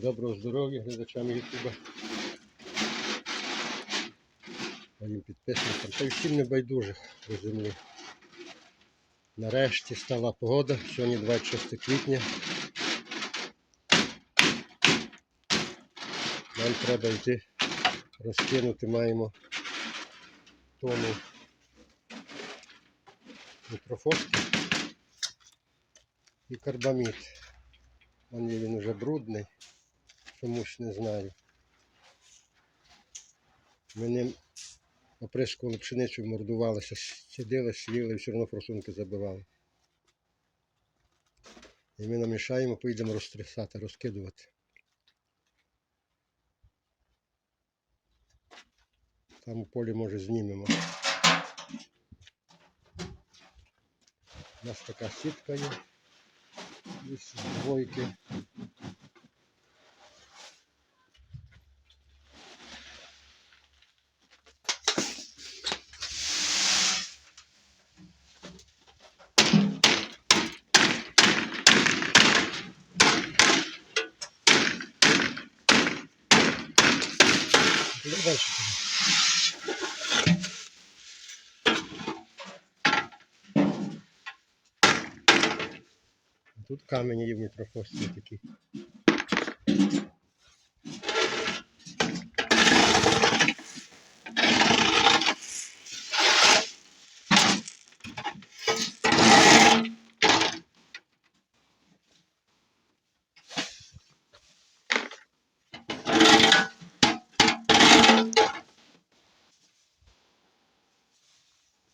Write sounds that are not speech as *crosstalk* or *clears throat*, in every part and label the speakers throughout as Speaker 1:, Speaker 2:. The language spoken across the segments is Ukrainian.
Speaker 1: Доброго здоров'я глядачам Ютуба. Моїм підписникам та й всім небайдужих до землі. Нарешті стала погода. Сьогодні 26 квітня. Нам треба йти розкинути маємо тонну мікрофоски і карбамід. Вон він вже брудний, чомусь не знаю. Ми ним оприскували пшеницю, мордувалися, сиділи, сіли і все одно форсунки забивали. І ми намішаємо, поїдемо розтрясати, розкидувати. Там у полі може знімемо. У нас така сітка є. Ось двойки. Далі? Тут камені є в мітрофості такі.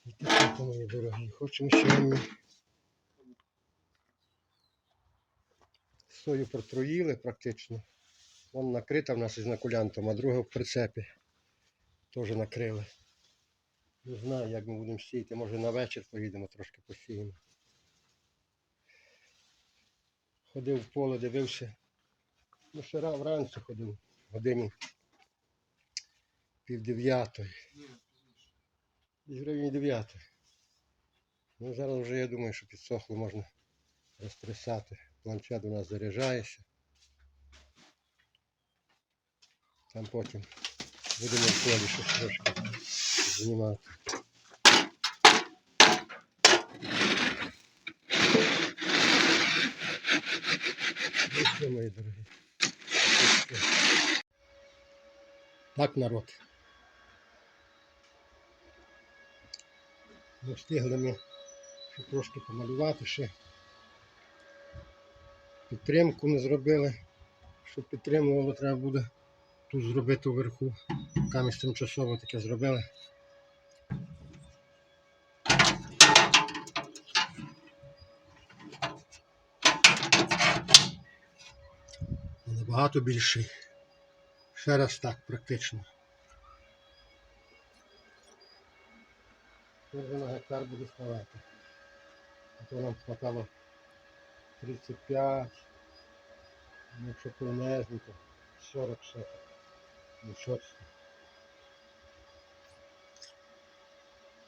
Speaker 1: І такі, мої сьогодні Сою протруїли практично. Вон накрита в нас із накулянтом, а друга в прицепі. Теж накрили. Не знаю, як ми будемо сіяти. Може на вечір поїдемо трошки посіємо. Ходив в поле, дивився. Ну, ще вранці ходив, годині пів дев'ятої. Десь в районі дев'ятої. Ну зараз вже я думаю, що підсохло можна розтрясати. Планшет у нас заряджається. Там потім будемо в полі щось трошки знімати. Ну що, мої дорогі. Ну що. Так, народ. Не встигли ми Ще трошки помалювати ще підтримку не зробили. Щоб підтримувало, треба буде тут зробити вверху. Камість тимчасово таке зробили. Набагато більший. Ще раз так практично. Тут на гектар буде ставати. А то нам хватало 35, ну, якщо понезні, то 40 ще. Ну що це?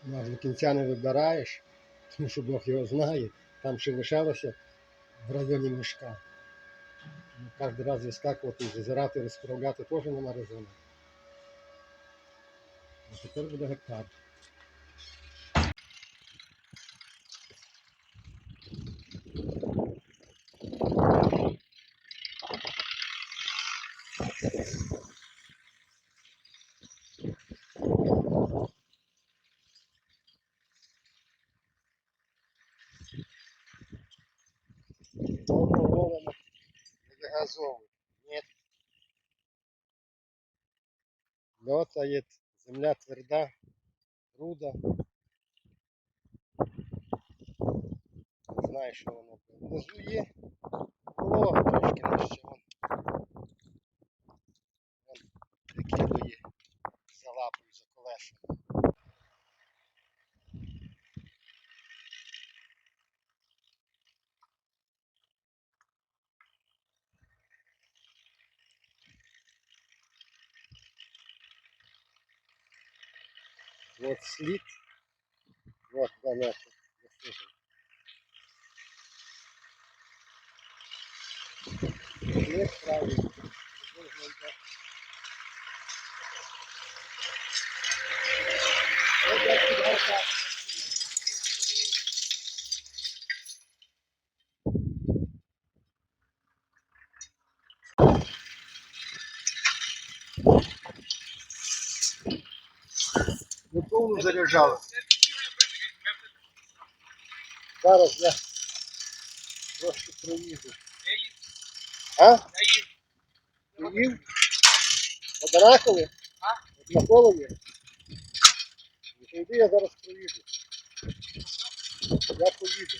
Speaker 1: Ну, аж до кінця не вибираєш, тому що Бог його знає. Там ще лишалося в районі мішка. Ну, Кожен раз вискакувати, зазирати, розправляти теж нема резону. А тепер буде гектар. Не загазовуй. Нет. Льотает, земля тверда, руда. Не знаю, що воно. Внизу є волога трошки нижче. Вон. Вон прикидує за лапою, за колесом. Вот слід. Вот. Висохло. Лик правий. Ось як під повну заряджали. Зараз я трошки проїду. А? Поїв? Однакові? Однакові? Ну, йди, я зараз проїду. Я поїду.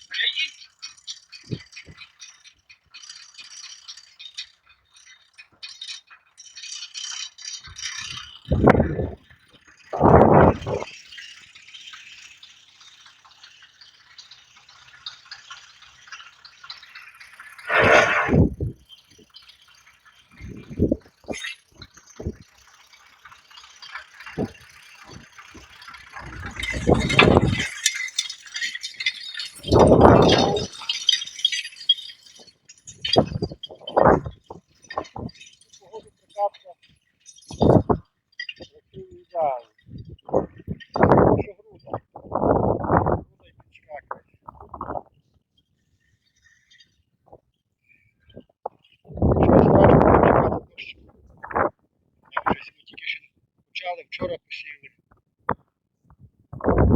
Speaker 1: Погоду прикапка. Який ідеальний. Що груда? Груда й підскакує. Чого страшно почекати дощу? Як щось ми тільки що почали, вчора посіяли.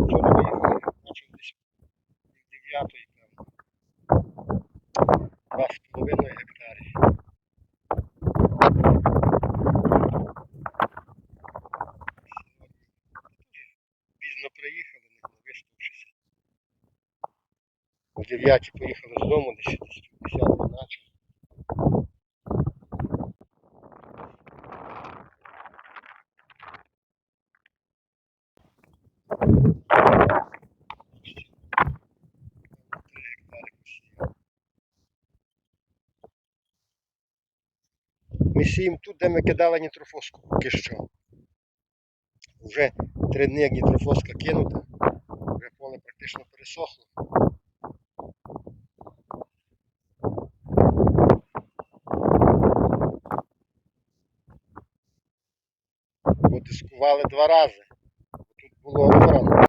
Speaker 1: Вчора виїхали, почав десь від 9 певно. Два з половиною гектарі. Пізно приїхали, не виспавшися. О 9 поїхали з дому, десь десь 50 Ми сіємо тут, де ми кидали нітрофоску поки що. Вже три дні як нітрофоска кинута, вже поле практично пересохло. Потискували два рази. Тут було обрано.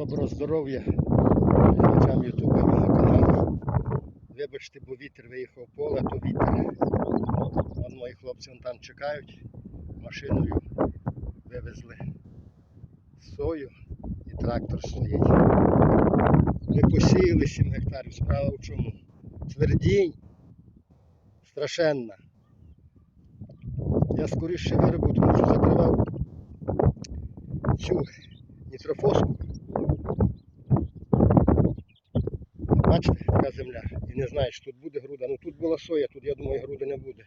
Speaker 1: Доброго здоров'я глядачам Ютуба мого каналу. Вибачте, бо вітер виїхав поле, то вітер. Вон мої хлопці вон там чекають. Машиною вивезли сою і трактор стоїть. Ми посіяли 7 гектарів. Справа в чому? Твердінь страшенна. Я скоріше виробив, тому що закривав цю нітрофоску. Бачите, яка земля. І не знаєш, тут буде груда. Ну тут була соя, тут я думаю груди не буде.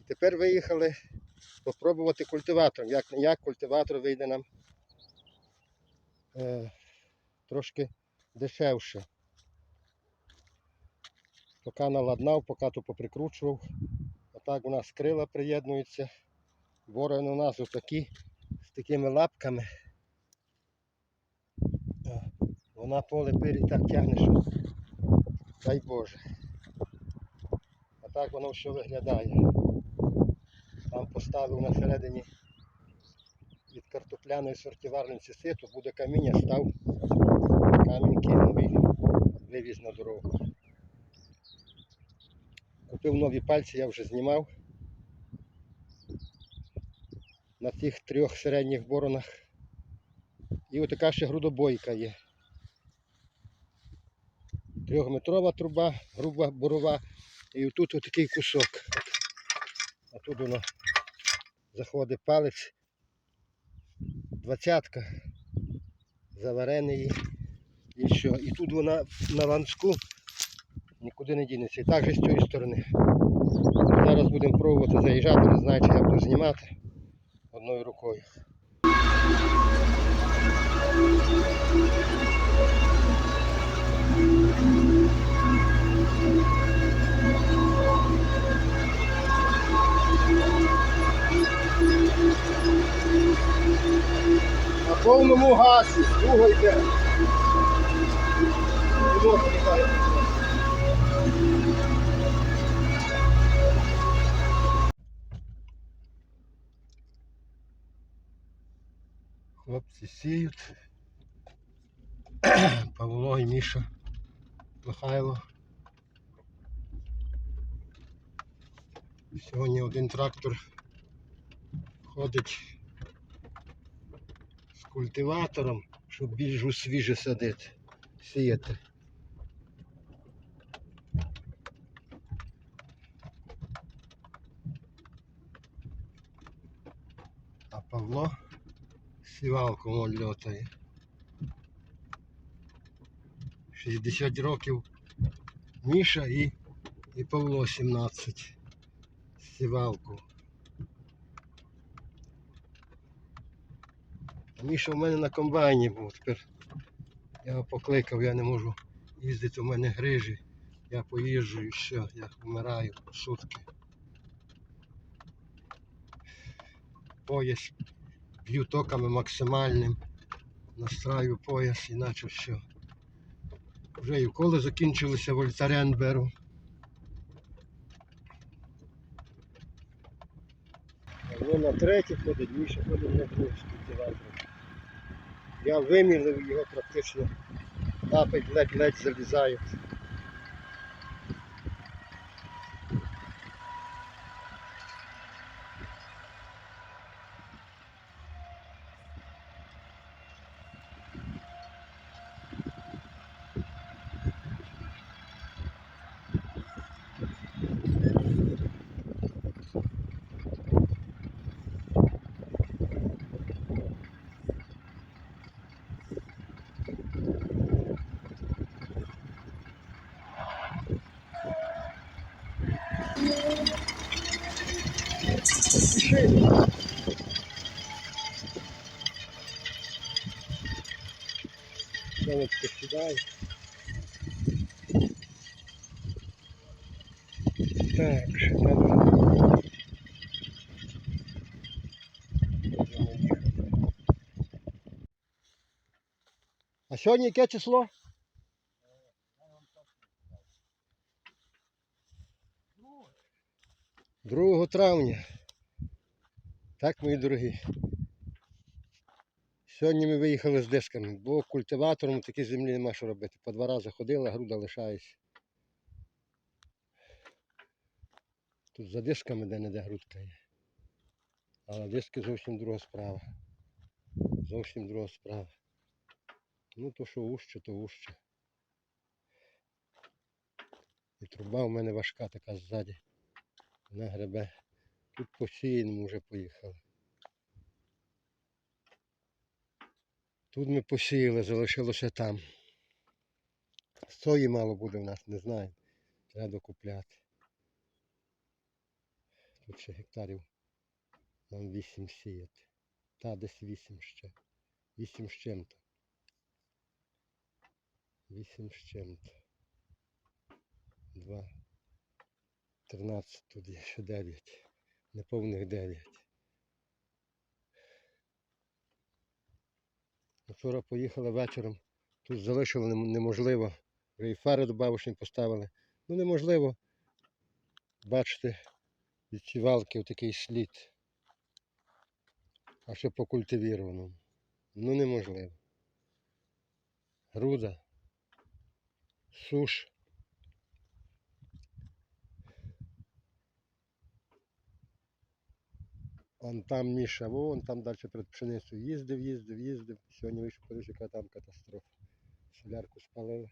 Speaker 1: І тепер виїхали спробувати культиватором. Як як культиватор вийде нам е, трошки дешевше. Поки наладнав, поки то поприкручував. Отак у нас крила приєднуються. Ворони у нас отакі з такими лапками. О, Вона поле пирі так тягне, що дай Боже. А так воно все виглядає. Там поставив на середині від картопляної сортіварниці ситу, буде каміння, став камінь кинув і вивіз на дорогу. Купив нові пальці, я вже знімав. На тих трьох середніх боронах. І отака ще грудобойка є. Трьохметрова труба, груба борова. І отут отакий кусок. А тут воно заходить палець. Двадцятка. Заварений. І що? І тут вона на ланцку нікуди не дінеться. І так же з цієї сторони. Зараз будемо пробувати заїжджати, не знаю, чи я буду знімати одною рукою. Повному газі, друго йде. Хлопці сіють. *clears throat* Павло і Міша. Михайло. Сьогодні один трактор ходить культиватором, щоб більш свіже садити, сіяти. А Павло сівалку вон льотає. 60 років Міша і, і Павло 17. Сівалку. Міша в мене на комбайні був. Тепер я його покликав, я не можу їздити, у мене грижі. Я поїжджу і все, я вмираю сутки. Пояс б'ю токами максимальним. Настраю пояс, іначе все. Вже і вколи закінчилися, вольтарен беру. Воно на третій ходить, Міша ходить на другий культиватором. Я вимірив його практично. Лапить ледь-ледь залізають. Поспішили. Сонечко сідає. Так, що там? А сьогодні яке число? 2 травня. Так, мої дорогі. Сьогодні ми виїхали з дисками, бо культиватором такі землі нема що робити. По два рази ходила, груда лишається. Тут за дисками де-не-де грудка є. Але диски зовсім друга справа. Зовсім друга справа. Ну то що вужче, то вужче. І труба у мене важка така ззаді. Вона гребе. Тут посіяному вже поїхали. Тут ми посіяли, залишилося там. Сої мало буде в нас, не знаю. Треба докупляти. Тут ще гектарів нам 8 сіяти. Та десь 8 ще. 8 з чим-то. 8 з чим-то. 2. 13 тут є ще 9. Неповних 9. Вчора поїхали вечором. Тут залишили неможливо. І фари до бабушні поставили. Ну неможливо. Бачите, від ці такий слід. А ще по культивірованому. Ну неможливо. Груда. Суш. Он там Міша, вон там далі перед пшеницею їздив, їздив, їздив. Сьогодні вийшов, подивився, яка там катастрофа. Солярку спалили.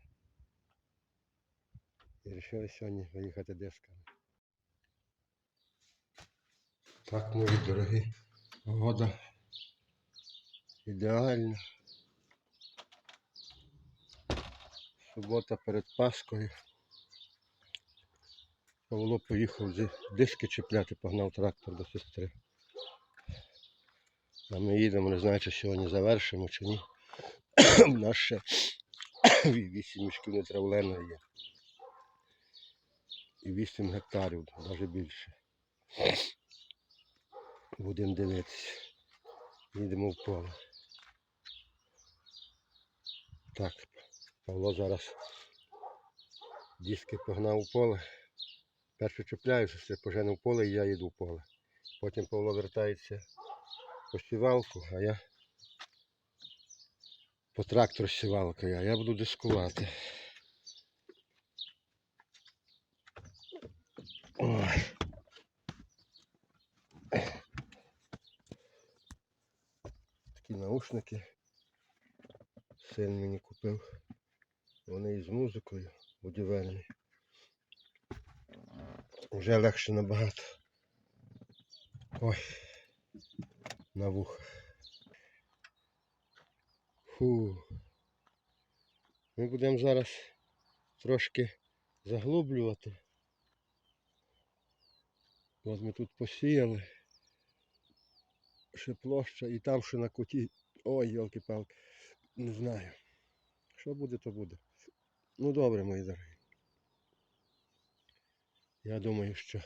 Speaker 1: І вирішили сьогодні виїхати дисками. Так, мої дорогі, погода ідеальна. Субота перед Паскою. Павло поїхав диски чіпляти, погнав трактор до сестри. А ми їдемо, не знаю, чи сьогодні завершимо чи ні. У нас ще 8 мішків нетравленої є. І 8 гектарів, навіть більше. Будемо дивитися. Їдемо в поле. Так, Павло зараз диски погнав у поле. Перше чіпляю, сестри пожену в поле і я їду в поле. Потім Павло вертається по сівалку, а я по трактор з сівалкою, а я буду дискувати. Ой. Такі наушники син мені купив. Вони із музикою будівельні. Вже легше набагато. Ой, на вуха. Фу. Ми будемо зараз трошки заглублювати. От ми тут посіяли. Ще площа і там ще на куті. Ой, йолки-палки. Не знаю. Що буде, то буде. Ну добре, мої дорогі. Я думаю, що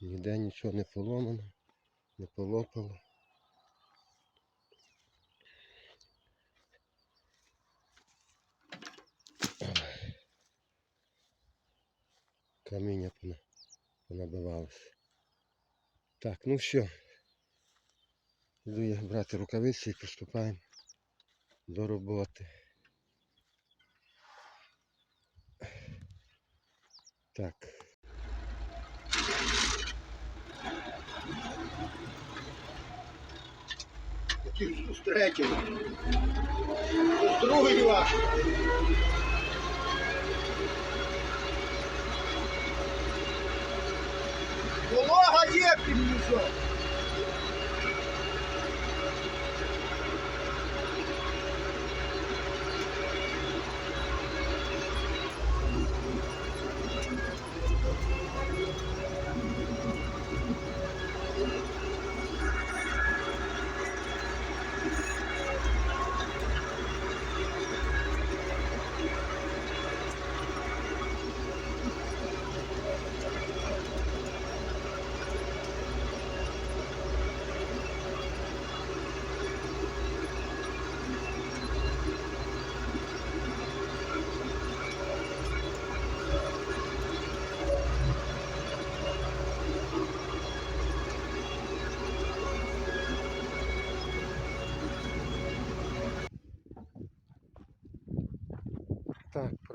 Speaker 1: ніде нічого не поломано, не полопало. Каміння пона- понабивалося. Так, ну все. Йду я брати рукавиці і приступаємо до роботи. Так. З третій? З другий ваш. Волога є під мішок.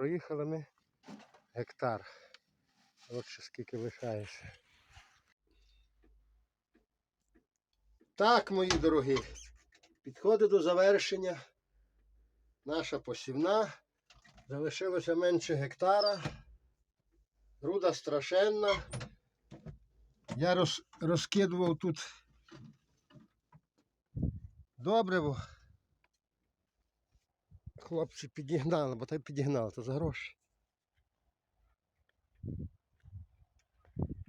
Speaker 1: Проїхали ми гектар. От ще скільки лишається. Так, мої дорогі, підходить до завершення наша посівна. Залишилося менше гектара. Руда страшенна. Я роз, розкидував тут добриво. Хлопці підігнали, бо та й підігнали, то за гроші.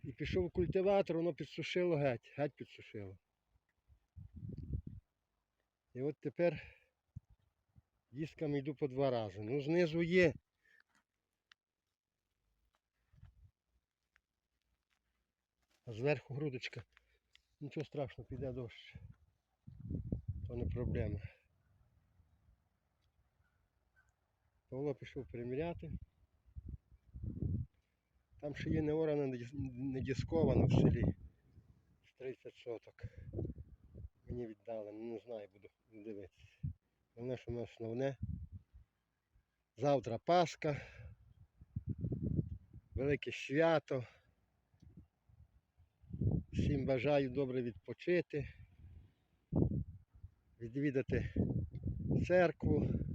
Speaker 1: І пішов культиватор, воно підсушило геть, геть підсушило. І от тепер дисками йду по два рази. Ну знизу є. А зверху грудочка. Нічого страшного, піде дощ. То не проблема. Павло пішов переміряти. Там ще є не орана, не діс- в селі. З 30 соток. Мені віддали, ну не знаю, буду дивитися. Головне, що ми основне. Завтра Пасха. Велике свято. Всім бажаю добре відпочити. Відвідати церкву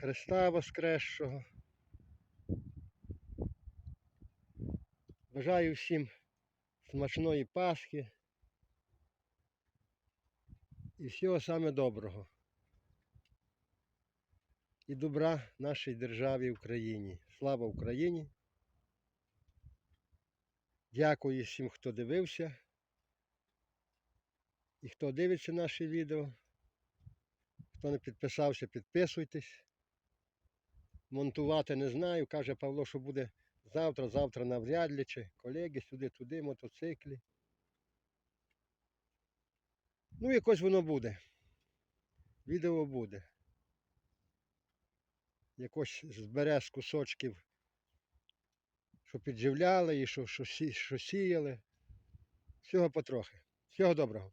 Speaker 1: Христа Воскресшого. Бажаю всім смачної Пасхи і всього саме доброго. І добра нашій державі Україні. Слава Україні! Дякую всім, хто дивився. І хто дивиться наші відео. Хто не підписався, підписуйтесь. Монтувати не знаю. Каже Павло, що буде завтра, завтра навряд ли чи колеги сюди-туди, мотоциклі. Ну, якось воно буде. Відео буде. Якось збере з кусочків, що підживляли і що, що, що сіяли. Всього потрохи. Всього доброго.